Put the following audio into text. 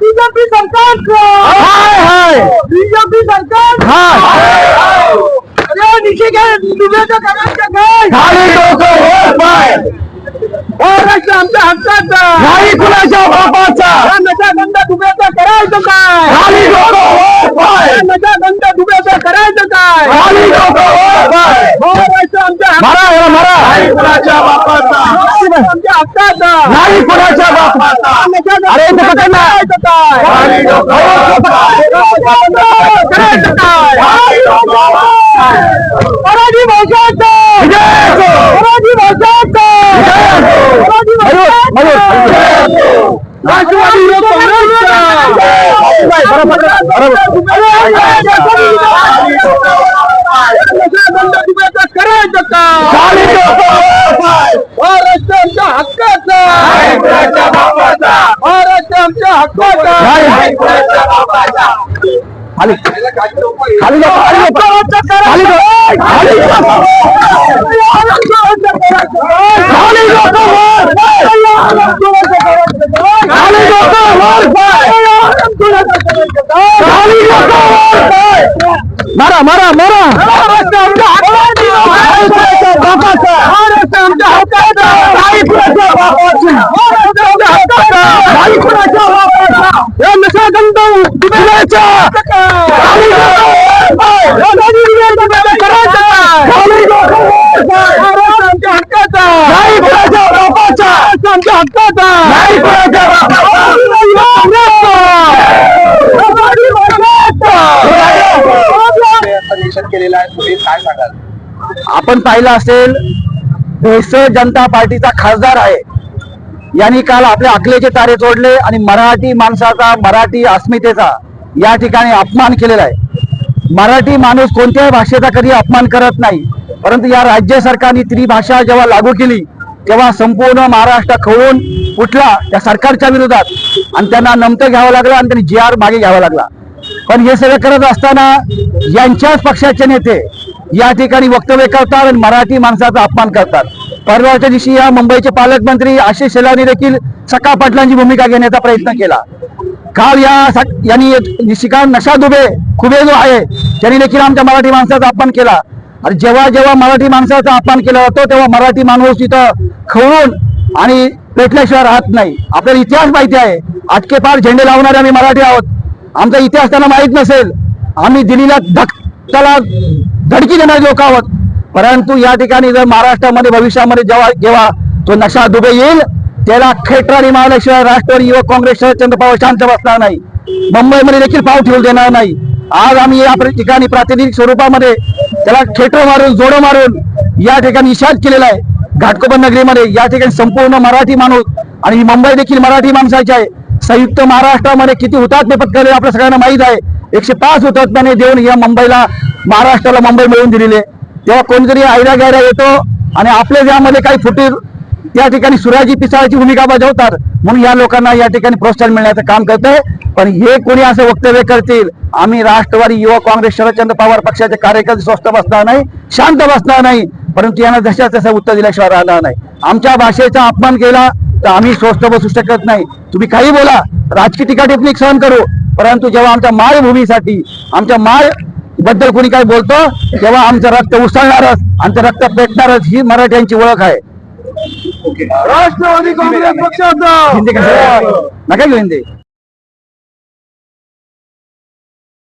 BJP सरकार BJP सरकार महाराष्ट्र आमच्या हक्काचा! कुणाच्या बापाचा? या नशागंध दुबेचं करायचं काय? दुबेचं करायचं काय? आमच्या हक्काचा नाही कुणाच्या बापाचा. अरे. करायचं काय? करायचं काय? महाराष्ट्र आमच्या हक्काचा नाही कुणाच्या बापाचा महाराष्ट्र आमच्या हक्काचा नाही कुणाच्या बापाचा खाली खाली डोकं, खाली डोकं. खाली डोकं, खाली डोकं. खाली मारा मारा मारा महाराष्ट्र हक्काचा नाही कुणाच्या बापाचा महाराष्ट्र आमच्या हक्काचा नाही कुणाच्या बापाचा या नशागंध कुणाच्या खाली डोकं वर पाय करायचं काय खाली डोकं वर पाय महाराष्ट्र आमच्या हक्काचा नाही कुणाच्या बापाचा महाराष्ट्र आमच्या हक्काचा नाही कुणाच्या बापाचा निषेध केलेला आहे तुम्ही काय सांगाल? आपण पाहिलं असेल भेसळ जनता पार्टीचा खासदार आहे. यांनी काल आपल्या अकलेचे तारे तोडले आणि मराठी माणसाचा मराठी अस्मितेचा या ठिकाणी अपमान केलेला आहे. मराठी माणूस कोणत्याही भाषेचा कधी अपमान करत नाही परंतु या राज्य सरकारने त्रिभाषा जेव्हा लागू केली तेव्हा संपूर्ण महाराष्ट्र खवळून उठला त्या सरकारच्या विरोधात. आणि त्यांना नमतं घ्यावं लागलं आणि त्यांनी जी आर मागे घ्यावा लागला. पण हे सगळं करत असताना यांच्याच पक्षाचे नेते या ठिकाणी वक्तव्य करतात आणि मराठी माणसाचा अपमान करतात. परवाच्या दिवशी या मुंबईचे पालकमंत्री आशिष शेलानी देखील सका पाटलांची भूमिका घेण्याचा प्रयत्न केला. काल या सा- यांनी निशिकांत नशा दुबे खुबे जो आहे. त्यांनी देखील आमच्या मराठी माणसाचा अपमान केला. आणि जेव्हा जेव्हा मराठी माणसाचा अपमान केला जातो तेव्हा मराठी माणूस तिथं खवळून आणि पेटल्याशिवाय राहत नाही. आपल्याला इतिहास माहिती आहे. आटकेपार झेंडे लावणारे आम्ही मराठी आहोत. आमचा इतिहास त्यांना माहीत नसेल. आम्ही दिल्लीला धक त्याला धडकी देणारे लोक आहोत परंतु या ठिकाणी जर महाराष्ट्रामध्ये भविष्यामध्ये जेव्हा जेव्हा तो नशा दुबे येईल त्याला खेटराणी मारल्याशिवाय राष्ट्रवादी युवक काँग्रेस शरदचंद्र पवार शांत बसणार नाही. मुंबईमध्ये देखील पाव ठेवू देणार नाही. आज आम्ही या ठिकाणी प्रातिनिधिक स्वरूपामध्ये त्याला खेटर मारून जोडं मारून या ठिकाणी इशाद केलेला आहे. घाटकोपर नगरीमध्ये या ठिकाणी संपूर्ण मराठी माणूस आणि मुंबई देखील मराठी माणसाची आहे. संयुक्त महाराष्ट्रामध्ये किती हुतात्मे पत्करले आपल्या सगळ्यांना माहीत आहे. एकशे पाच हुतात्म्याने देऊन या मुंबईला महाराष्ट्राला मुंबई मिळवून दिलेली आहे. तेव्हा कोणीतरी आयरा गायरा येतो आणि आपल्या ज्यामध्ये काही फुटीर त्या ठिकाणी सुराजी पिसाळाची भूमिका बजावतात म्हणून या लोकांना या ठिकाणी प्रोत्साहन मिळण्याचं काम करतंय पण हे कोणी असं वक्तव्य करतील? आम्ही राष्ट्रवादी युवा काँग्रेस शरदचंद्र पवार पक्षाचे कार्यकर्ते स्वस्थ बसणार नाही शांत बसणार नाही परंतु यांना जशा तसं उत्तर दिल्याशिवाय राहणार नाही. आमच्या भाषेचा अपमान केला तर आम्ही स्वस्थ बसू शकत नाही. तुम्ही काही बोला राजकीय टीका टिप्पणी सहन करू. परंतु जेव्हा आमच्या मायभूमीसाठी आमच्या मायबद्दल कोणी काही बोलतो तेव्हा आमचं रक्त उसळणारच आमचं रक्त पेटणारच ही मराठ्यांची ओळख आहे. राष्ट्रवादी काँग्रेस पक्षाचा. नका घेऊ हिंदी.